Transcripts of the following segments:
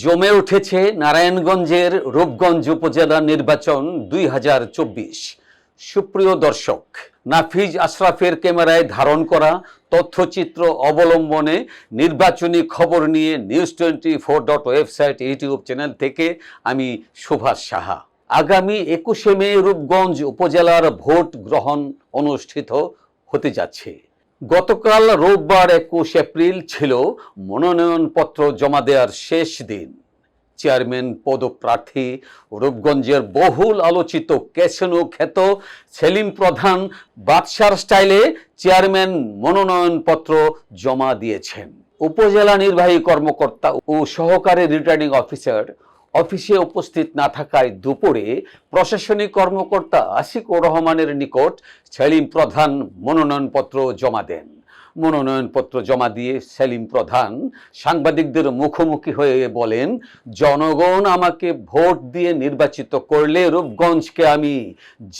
জমে উঠেছে নারায়ণগঞ্জের রূপগঞ্জ উপজেলা নির্বাচন দুই হাজার চব্বিশ। সুপ্রিয় দর্শক, নাফিজ আশরাফের ক্যামেরায় ধারণ করা তথ্যচিত্র অবলম্বনে নির্বাচনী খবর নিয়ে news twenty four dot website YouTube channel থেকে আমি সুভাষ সাহা। আগামী একুশে মে রূপগঞ্জ উপজেলার ভোট গ্রহণ অনুষ্ঠিত হতে যাচ্ছে। গতকাল রোববার একুশ এপ্রিল ছিল মনোনয়নপত্র জমা দেওয়ার শেষ দিন। চেয়ারম্যান পদপ্রার্থী রূপগঞ্জের বহুল আলোচিত ক্যাসেনো খ্যাত সেলিম প্রধান বাদশার স্টাইলে চেয়ারম্যান মনোনয়নপত্র জমা দিয়েছেন। উপজেলা নির্বাহী কর্মকর্তা ও সহকারী রিটার্নিং অফিসার অফিসে উপস্থিত না থাকায় দুপুরে প্রশাসনিক কর্মকর্তা আশিকুর রহমানের নিকট সেলিম প্রধান মনোনয়নপত্র জমা দেন। মনোনয়নপত্র জমা দিয়ে সেলিম প্রধান সাংবাদিকদের মুখোমুখি হয়ে বলেন, জনগণ আমাকে ভোট দিয়ে নির্বাচিত করলে রূপগঞ্জকে আমি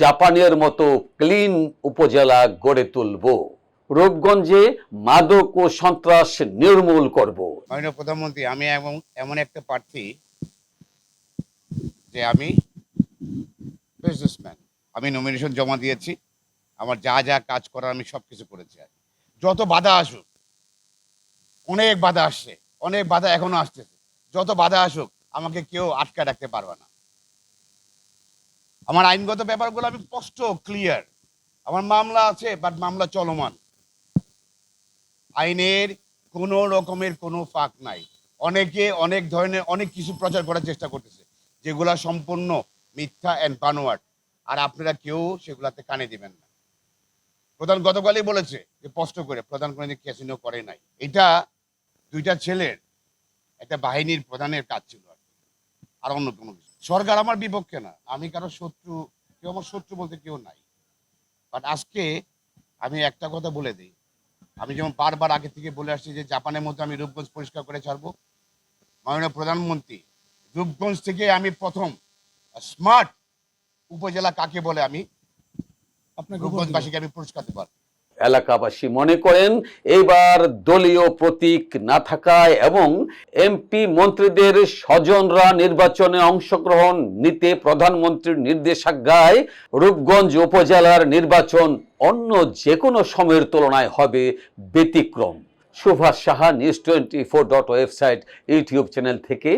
জাপানের মতো ক্লিন উপজেলা গড়ে তুলব। রূপগঞ্জে মাদক ও সন্ত্রাস নির্মূল করব। প্রধানমন্ত্রী, আমি এমন একটা প্রার্থী যে আমি বিজনেসম্যান আমি নমিনেশন জমা দিয়েছি। আমার যা যা কাজ করার আমি সব কিছু করেছি আর যত বাধা আসুক, অনেক বাধা আসছে, অনেক বাধা এখনও আসতেছে। যত বাধা আসুক, আমাকে কেউ আটকা রাখতে পারবে না। আমার আইনগত ব্যাপারগুলো আমি স্পষ্ট ক্লিয়ার আমার মামলা আছে বাট মামলা চলমান। আইনের কোনো রকমের কোনো ফাঁক নাই। অনেকে অনেক ধরনের অনেক কিছু প্রচার করার চেষ্টা করতেছে। যেগুলা সম্পূর্ণ মিথ্যা অ্যান্ড বানোয়াট, আর আপনারা কেউ সেগুলাতে কানে দিবেন না। প্রধান গতকালই বলেছে যে স্পষ্ট করে, প্রধান কোনো ক্যাসিনো করে নাই। এটা দুইটা ছেলের একটা বাহিনীর প্রধানের কাজ ছিল আর। আর অন্য কোনো সরকার আমার বিপক্ষে না, আমি কারও শত্রু, কেউ আমার শত্রু বলতে কেউ নাই। বাট আজকে আমি একটা কথা বলে দিই, আমি যেমন বারবার আগে থেকে বলে আসছি যে জাপানের মধ্যে আমি রূপগঞ্জ পরিষ্কার করে ছাড়বো, মাননীয় প্রধানমন্ত্রী রূপগঞ্জ থেকে আমি প্রথম। স্মার্ট উপজেলা কাকে বলে আমি? রূপগঞ্জবাসীকে আমি পুরস্কার দেবো এলাকাবাসী মনে করেন এইবার দলীয় প্রতীক না থাকায় এবং এমপি মন্ত্রীদের স্বজনরা নির্বাচনে অংশগ্রহণ নিতে প্রধানমন্ত্রীর নির্দেশাজ্ঞায় রূপগঞ্জ উপজেলার নির্বাচন অন্য যে কোনো সময়ের তুলনায় হবে ব্যতিক্রম। Subhash Saha news twenty four dot website YouTube channel থেকে।